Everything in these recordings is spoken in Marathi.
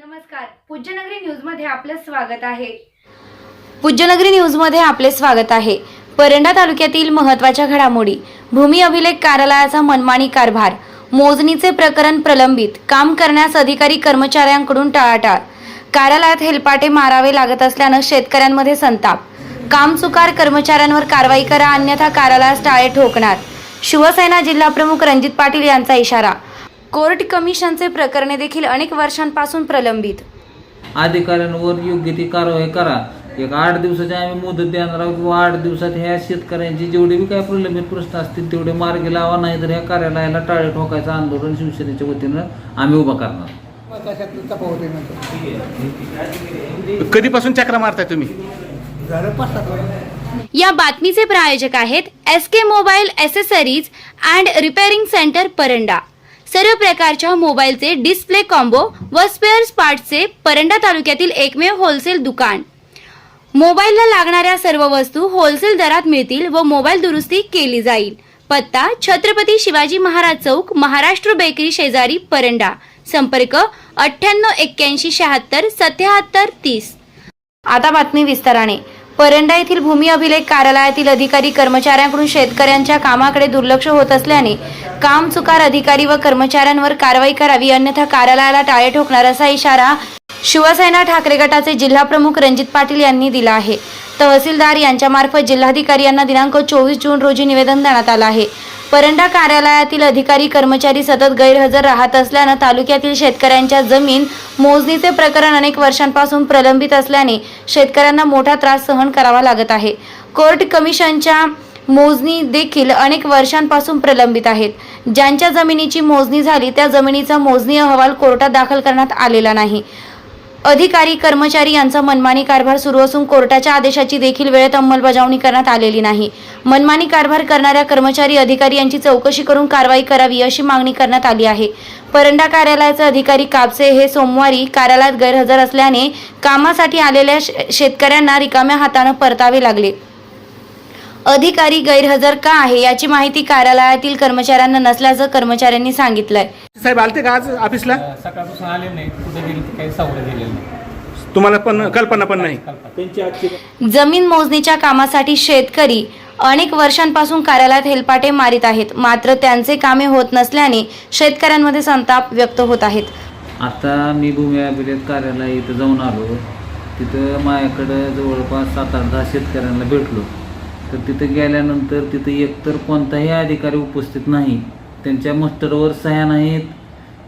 नमस्कार. पूज्यनगरी न्यूजमध्ये आपलं स्वागत आहे. पूज्यनगरी न्यूजमध्ये आपले स्वागत आहे. परंडा तालुक्यातील महत्त्वाच्या घडामोडी भूमी अभिलेख कार्यालयाचा मनमानी कारभार मोजणीचे प्रकरण प्रलंबित काम करण्यास अधिकारी कर्मचाऱ्यांकडून टाळाटाळ. कार्यालयात हेलपाटे मारावे लागत असल्यानं शेतकऱ्यांमध्ये संताप. कामचुकार कर्मचाऱ्यांवर कारवाई करा अन्यथा कार्यालयास टाळे ठोकणार. शिवसेना जिल्हाप्रमुख रणजित पाटील यांचा इशारा. कोर्ट कमिशनचे प्रकरणे देखील अनेक वर्षांपासून प्रलंबित. अधिकाऱ्यांवर योग्य ती कारवाई करा. एक आठ दिवसाची आम्ही मुदत देणार आहोत किंवा आठ दिवसात ह्या शेतकऱ्यांची जेवढे बी काय प्रलंबित प्रश्न असतील तेवढे मार्गी लावा नाही तर ह्या कार्यालयाला टाळे ठोकायचं आंदोलन शिवसेनेच्या वतीनं आम्ही उभं करणार. कधीपासून चक्रा मारताय तुम्ही? या बातमीचे प्रायोजक आहेत S K mobile accessories and repairing centre Paranda. सर्व प्रकारच्या मोबाईलचे डिस्प्ले कॉम्बो व स्पेअर्स पार्ट्सचे परंडा तालुक्यातील एकमेव होलसेल दुकान. मोबाईलला लागणाऱ्या सर्व वस्तू होलसेल दरात मिळतील व मोबाईल दुरुस्ती केली जाईल. पत्ता छत्रपती शिवाजी महाराज चौक महाराष्ट्र बेकरी शेजारी परंडा. संपर्क अठ्ठ्याण्णव एक्क्याऐंशी शहात्तर सत्याहत्तर तीस. आता बातमी विस्ताराने. परंडा येथील भूमी अभिलेख कार्यालयातील अधिकारी कर्मचाऱ्यांकडून शेतकऱ्यांच्या कामाकडे दुर्लक्ष होत असल्याने काम चुकार अधिकारी व कर्मचाऱ्यांवर कारवाई करावी अन्यथा कार्यालयाला टाळे ठोकणार असा इशारा शिवसेना ठाकरे गटाचे जिल्हाप्रमुख रणजित पाटील यांनी दिला आहे. तहसीलदार यांच्यामार्फत जिल्हाधिकारी यांना दिनांक चोवीस जून रोजी निवेदन देण्यात आलं आहे. परंडा कार्यालयातील अधिकारी कर्मचारी सतत गैरहजर राहत असल्यानं तालुक्यातील शेतकऱ्यांच्या जमीन मोजणीचे प्रकरण अनेक वर्षांपासून प्रलंबित असल्याने शेतकऱ्यांना मोठा त्रास सहन करावा लागत आहे. कोर्ट कमिशनच्या मोजणी देखील अनेक वर्षांपासून प्रलंबित आहेत. ज्यांच्या जमिनीची मोजणी झाली त्या जमिनीचा मोजणी अहवाल कोर्टात दाखल करण्यात आलेला नाही. अधिकारी कर्मचारी यांचा मनमानी कारभार सुरू असून कोर्टाच्या आदेशाची देखील वेळेत अंमलबजावणी करण्यात आलेली नाही. मनमानी कारभार करणाऱ्या कर्मचारी अधिकारी यांची चौकशी करून कारवाई करावी अशी मागणी करण्यात आली आहे. परंडा कार्यालयाचे अधिकारी कापसे हे सोमवारी कार्यालयात गैरहजर असल्याने कामासाठी आलेल्या शे- शेतकऱ्यांना रिकाम्या हातानं परतावे लागले. अधिकारी गैरहजर का आहे याची माहिती कार्यालयातील कर्मचाऱ्यांना नसल्याचं कर्मचाऱ्यांनी सांगितलंय. साहेब आलते का आज ऑफिसला? सकाळपासून आले नाही. कुठे गेले ते काही सावरं गेलेलं नाही. तुम्हाला पण कल्पना पण नाही? जमीन मोजणीच्या कामासाठी शेतकरी अनेक वर्षांपासून कार्यालयात हेलपाटे मारित आहेत. मात्र त्यांचे कामे होत नसल्याने शेतकऱ्यांमध्ये संताप व्यक्त होत आहेत. आता मी भूमी अभिलेख कार्यालय इथं जाऊन आलो. तिथं माझ्याकडं जवळपास सात आठ दहा शेतकऱ्यांना भेटलो. तर तिथं गेल्यानंतर तिथं एकतर कोणताही अधिकारी उपस्थित नाही त्यांच्या मस्टरवर सह्या नाहीत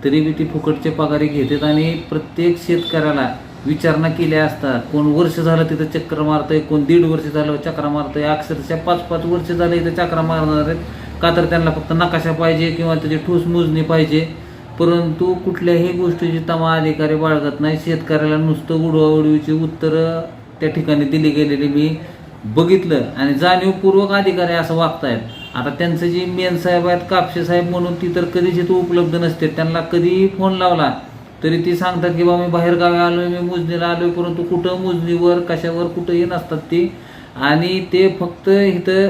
तरी बी ती फुकटचे पगारे घेतात आणि प्रत्येक शेतकऱ्याला विचारणा केल्या असतात कोण वर्ष झालं तिथं चक्र मारतंय कोण दीड वर्ष झालं चक्र मारतंय अक्षरशः पाच पाच वर्ष झालं इथं चक्र मारणार आहेत का तर त्यांना फक्त नकाशा पाहिजे किंवा त्याची ठोस मोजणी पाहिजे. परंतु कुठल्याही गोष्टीची तमा अधिकारी बाळगत नाही. शेतकऱ्याला नुसतं उडवाउडवीची उत्तरं त्या ठिकाणी दिली गेलेली मी बघितलं आणि जाणीवपूर्वक अधिकारी असं वागतायत. आता त्यांचं जे मेन साहेब आहेत कापशे साहेब म्हणून ती तर कधीच इथं उपलब्ध नसते. त्यांना कधीही फोन लावला तरी ती सांगतात की बा मी बाहेर गावी आलोय मी मोजणीला आलोय परंतु कुठं मोजणीवर कशावर कुठंही नसतात ती. आणि ते फक्त इथं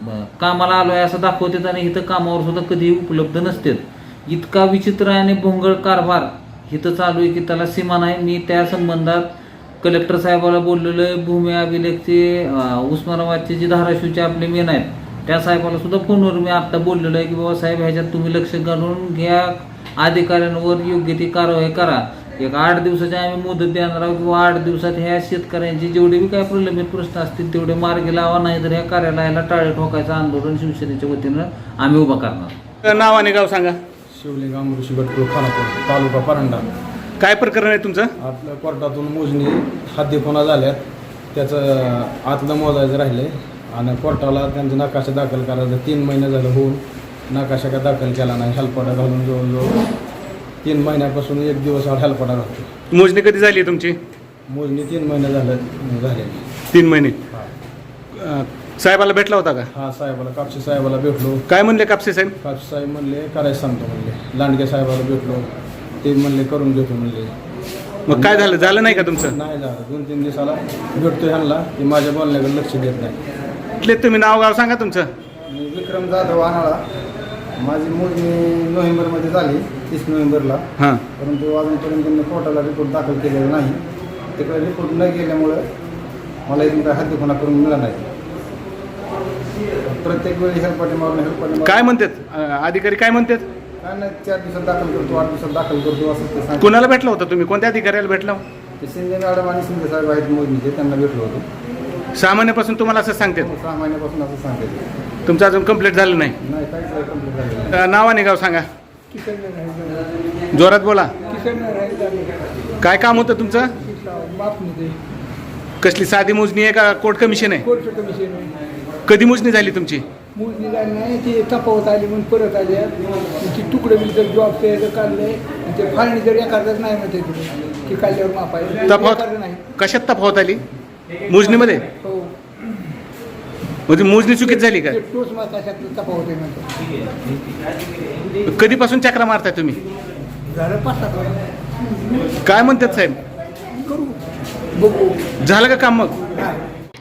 कामाला कामाला आलोय असं दाखवतात आणि इथं कामावर सुद्धा कधीही उपलब्ध नसतात. इतका विचित्र आणि भोंगळ कारभार इथं चालू आहे की त्याला सीमा नाही. मी त्या संबंधात कलेक्टर साहेबाला बोललेलो आहे भूमी अभिलेखचे उस्मानाबादचे जे धाराशिवचे आपले मेन आहेत त्या साहेबाला सुद्धा फोनवर मी आत्ता बोललेलो आहे की बाबा साहेब ह्याच्यात तुम्ही लक्ष घालून घ्या अधिकाऱ्यांवर योग्य ती कारवाई करा. एक आठ दिवसाची आम्ही मुदत देणार आहोत किंवा आठ दिवसात ह्या शेतकऱ्यांची जेवढे बी काय प्रलंबित प्रश्न असतील तेवढे मार्गी लावा नाही तर ह्या कार्यालयाला टाळे ठोकायचं आंदोलन शिवसेनेच्या वतीनं आम्ही उभं करणार. नाव आणि गाव सांगा. ऋषी भटपूर खानापूर तालुका परांडा. काय प्रकरण आहे तुमचं? आपल्या कोर्टातून मोजणी हद्दीपुणा झाल्यात. त्याचं आतलं मोजायचं राहिले आणि कोर्टाला त्यांचा नकाशा दाखल करायचा. तीन महिने झालं होऊन नकाशा का दाखल केला नाही. हेलपाटा घालून जवळजवळ तीन महिन्यापासून एक दिवस आड हेलपाटा घालतो मोजणी कधी झाली आहे तुमची? मोजणी तीन महिने झालं झाले तीन महिने. अं, साहेबाला भेटला होता का? हा साहेबाला कापशी साहेबाला भेटलो. काय म्हणले कापसे साहेब? कापशी साहेब म्हणले करायचं सांगतो म्हणले. लांडगे साहेबाला भेटलो. ते म्हणले करून घेतो म्हणले. मग काय झालं? झालं नाही का तुमचं? नाही झालं. दोन तीन दिवसाला भेटतो ह्यांना. की माझ्या बोलण्याकडे लक्ष देत नाही. कुठले तुम्ही नाव गाव सांगा तुमचं. मी विक्रम जाधव आणाळा. माझी मोजणी नोव्हेंबरमध्ये झाली तीस नोव्हेंबरला. हां. परंतु अजूनपर्यंत त्यांनी कोर्टाला रिपोर्ट दाखल केलेला नाही. तिकडे रिपोर्ट न गेल्यामुळं मला इथून काय हद्द खुणा करून मिळाला नाही. प्रत्येक वेळी हेलपाटी मारून हेलपाटी मारून. काय म्हणतात? अ, अधिकारी काय म्हणतात? काय नाही चार दिवसात दाखल करतो आठ दिवसात दाखल करतो असं ते सांगतात. कुणाला भेटला होता तुम्ही? कोणत्या अधिकाऱ्याला भेटला ते शिंदे मॅडम आणि शिंदे साहेब आहेत मोदीचे त्यांना भेटलो होतो. सहा महिन्यापासून तुम्हाला असं सांगतात सहा महिन्यापासून असं सांगते. तुमचं अजून कंप्लीट झालं नाही. नाही काहीच कंप्लीट झालेलं नाही. अ, नाव आणि गाव सांगा. किशन राहील. जोरात बोला. किशन राहील काय काम होतं तुमचं? कसली साधी मोजणी आहे का? कोर्ट कमिशन आहे? कोर्ट कमिशन आहे. कधी मोजणी झाली तुमची? झाली नाही ते तफावत आली म्हणून परत आले. ती तुकडे बिल जर जॉब ते काढले ते फाळणी जर एखादंच नाही म्हणते तुम्ही की काढल्यावर माप आहे. एखादं तफावत नाही. कशात तफावत आली? मोजणीमध्ये? हो. म्हणजे मोजणी चुकीत झाली का? ते टोच माताशात तफावत आहे म्हणतो. कधीपासून चक्रा मारताय तुम्ही? झालं पाच सात. काय म्हणतात साहेब? करू. बघू. झालं का काम मग? काय